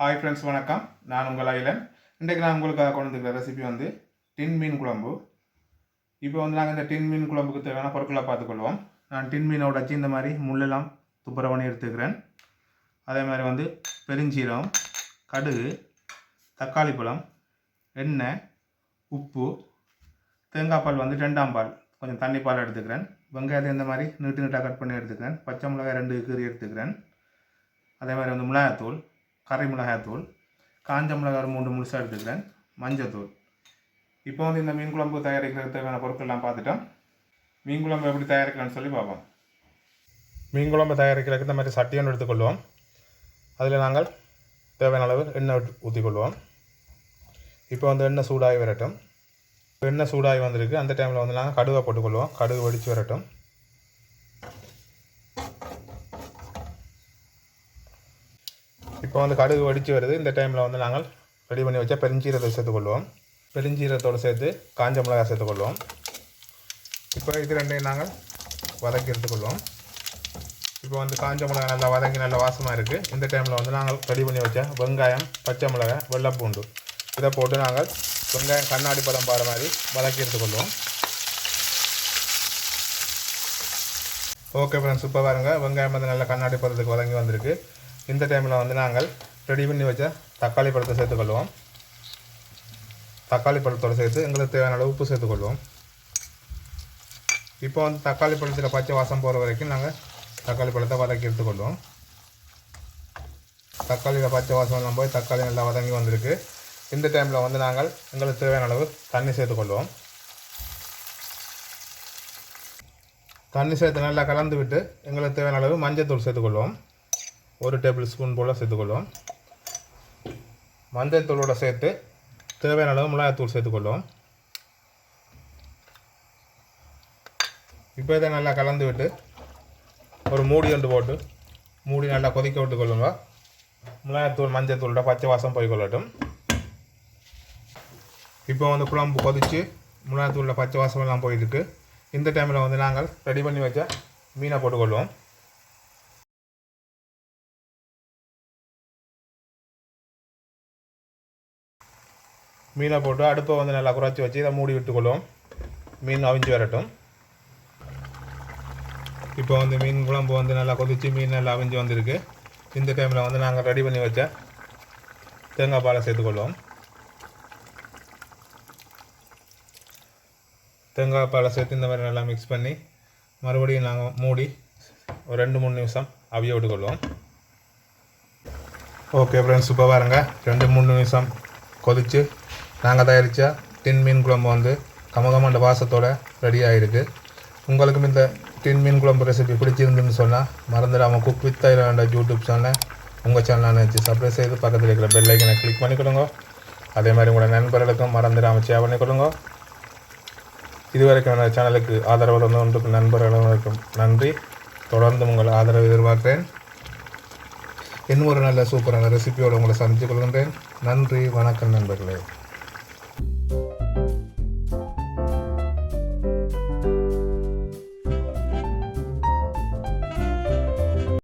Hi friends வணக்கம். நான் உங்கள் ஐலன் இன்றைக்கு நான் உங்களுக்காக கொண்டு வந்துருக்கிற ரெசிபி வந்து டின் மீன் குழம்பு. இப்போ வந்து நாங்கள் இந்த டின் மீன் குழம்புக்கு தேவையான பொருட்களை பார்த்துக்கொள்வோம். நான் டின் மீனை உடச்சி இந்த மாதிரி முள்ளெல்லாம் துப்புரவு எடுத்துக்கிறேன். அதே மாதிரி வந்து பெருஞ்சீரம் கடுகு தக்காளி பழம் எண்ணெய் உப்பு தேங்காய் பால் வந்து ரெண்டாம் பால். கொஞ்சம் தண்ணி பால் எடுத்துக்கிறேன். வெங்காயத்தை இந்த மாதிரி நீட்டு நீட்டாக கட் பண்ணி எடுத்துக்கிறேன். பச்சை மிளகாய் ரெண்டு கீரி எடுத்துக்கிறேன். அதே மாதிரி வந்து மிளகாத்தூள் கறி மிளகாய்த்தூள் காஞ்ச மிளகாய் மூன்று முழுசாக எடுத்துக்கிறேன். மஞ்சத்தூள் இப்போ வந்து இந்த மீன் குழம்பு தயாரிக்கிறதுக்கு தேவையான பொருட்கள்லாம் பார்த்துட்டோம். மீன் குழம்பு எப்படி தயாரிக்கலாம்னு சொல்லி பார்ப்போம். மீன் குழம்பு தயாரிக்கிறதுக்கு இந்த மாதிரி சட்டி ஒன்று எடுத்துக்கொள்வோம். அதில் நாங்கள் தேவையான அளவு எண்ணெய் ஊற்றிக்கொள்வோம். இப்போ வந்து எண்ணெய் சூடாகி வரட்டும். எண்ணெய் சூடாகி வந்திருக்கு. அந்த டைமில் வந்து நாங்கள் கடுவை போட்டுக்கொள்வோம். கடுகு வெடித்து வரட்டும். இப்போ வந்து கடுகு வெடித்து வருது. இந்த டைமில் வந்து நாங்கள் ரெடி பண்ணி வச்சா பெருஞ்சீரத்தை சேர்த்துக்கொள்வோம் பெருஞ்சீரத்தோடு சேர்த்து காஞ்ச மிளகாய் சேர்த்துக்கொள்வோம் இப்போ இது ரெண்டையும் நாங்கள் வதக்கி எடுத்துக்கொள்வோம் இப்போ வந்து காஞ்ச மிளகாய் நல்லா வதங்கி நல்லா வாசமாக இருக்குது இந்த டைமில் வந்து நாங்கள் ரெடி பண்ணி வச்ச வெங்காயம் பச்சை மிளகாய் வெள்ளைப்பூண்டு. இதை போட்டு நாங்கள் வெங்காயம் கண்ணாடி படம் பாடுற மாதிரி வதக்கி எடுத்துக்கொள்வோம் ஓகே ஃப்ரெண்ட்ஸ் இப்போ பாருங்கள் வெங்காயம் வந்து நல்லா கண்ணாடி பதத்துக்கு வதங்கி வந்திருக்கு. இந்த டைமில் வந்து நாங்கள் ரெடி பண்ணி வச்ச தக்காளி பழத்தை சேர்த்துக்கொள்வோம். தக்காளி பழத்தோடு சேர்த்து எங்களுக்கு தேவையான அளவு உப்பு சேர்த்துக்கொள்வோம். இப்போ வந்து தக்காளி பழத்தில் பச்சை வாசம் போகிற வரைக்கும் நாங்கள் தக்காளி பழத்தை வதக்கி எடுத்துக்கொள்வோம். தக்காளியில் பச்சை வாசம்லாம் போய் தக்காளி நல்லா வதங்கி வந்திருக்கு. இந்த டைமில் வந்து நாங்கள் எங்களுக்கு தேவையான அளவு தண்ணி சேர்த்துக்கொள்வோம். தண்ணி சேர்த்து நல்லா கலந்து விட்டு எங்களுக்கு தேவையான அளவு மஞ்சள் தூள் சேர்த்துக்கொள்வோம். ஒரு டேபிள் ஸ்பூன் போல் சேர்த்துக்கொள்வோம். மஞ்சள் தூளோட சேர்த்து தேவையான அளவு மிளகாத்தூள் சேர்த்துக்கொள்வோம். இப்போ இதை நல்லா கலந்து விட்டு ஒரு மூடி ஒன்று போட்டு மூடி நல்லா கொதிக்க விட்டு கொள்ளுங்க மிளகாத்தூள் மஞ்சள் தூளோட பச்சை வாசம் போய் கொள்ளட்டும். இப்போ வந்து குழம்பு கொதித்து மிளகாத்தூளில் பச்சை வாசமெல்லாம் போயிருக்கு. இந்த டைமில் வந்து நாங்கள் ரெடி பண்ணி வச்ச மீனை போட்டுக்கொள்வோம். மீனை போட்டு அடுப்பை வந்து நல்லா குறைச்சி வச்சு இதை மூடி விட்டுக்கொள்வோம் மீன் அவிஞ்சு வரட்டும். இப்போ வந்து மீன் குழம்பு வந்து நல்லா கொதித்து மீன் நல்லா அவிஞ்சு வந்திருக்கு. இந்த டைமில் வந்து நாங்கள் ரெடி பண்ணி வச்ச தேங்காய் பாலை சேர்த்துக்கொள்வோம் தேங்காய் பாலை சேர்த்து இந்த மாதிரி நல்லா மிக்ஸ் பண்ணி மறுபடியும் நாங்கள் மூடி ஒரு ரெண்டு மூணு நிமிஷம் அவிய விட்டுக்கொள்வோம் ஓகே ஃப்ரெண்ட்ஸ் இப்போ பாருங்கள் ரெண்டு மூணு நிமிஷம் கொதித்து நாங்கள் தயாரித்த டின் மீன் குழம்பு வந்து கமகமண்ட வாசத்தோடு ரெடி ஆகிருக்கு உங்களுக்கும் இந்த டின் மீன் குழம்பு ரெசிபி பிடிச்சிருந்துன்னு சொன்னால் மறந்துடாமல் குக் வித் தைலாண்ட யூடியூப் சேனலை உங்கள் சேனலாக நினச்சி சப்ஸ்கிரைப் செய்து பக்கத்தில் இருக்கிற பெல் ஐக்கனை கிளிக் பண்ணி கொடுங்க அதே மாதிரி உங்களோட நண்பர்களுக்கும் மறந்துடாமல் ஷேர் பண்ணி கொடுங்க இதுவரைக்கும் என்னோட சேனலுக்கு ஆதரவு தந்து ஒன்றுக்கு நண்பர்களுக்கும் நன்றி. தொடர்ந்து உங்கள் ஆதரவு எதிர்பார்க்கிறேன். இன்னும் ஒரு நல்ல சூப்பரான ரெசிபியோடு உங்களை சந்தித்து கொள்கின்றேன். நன்றி வணக்கம் நண்பர்களே.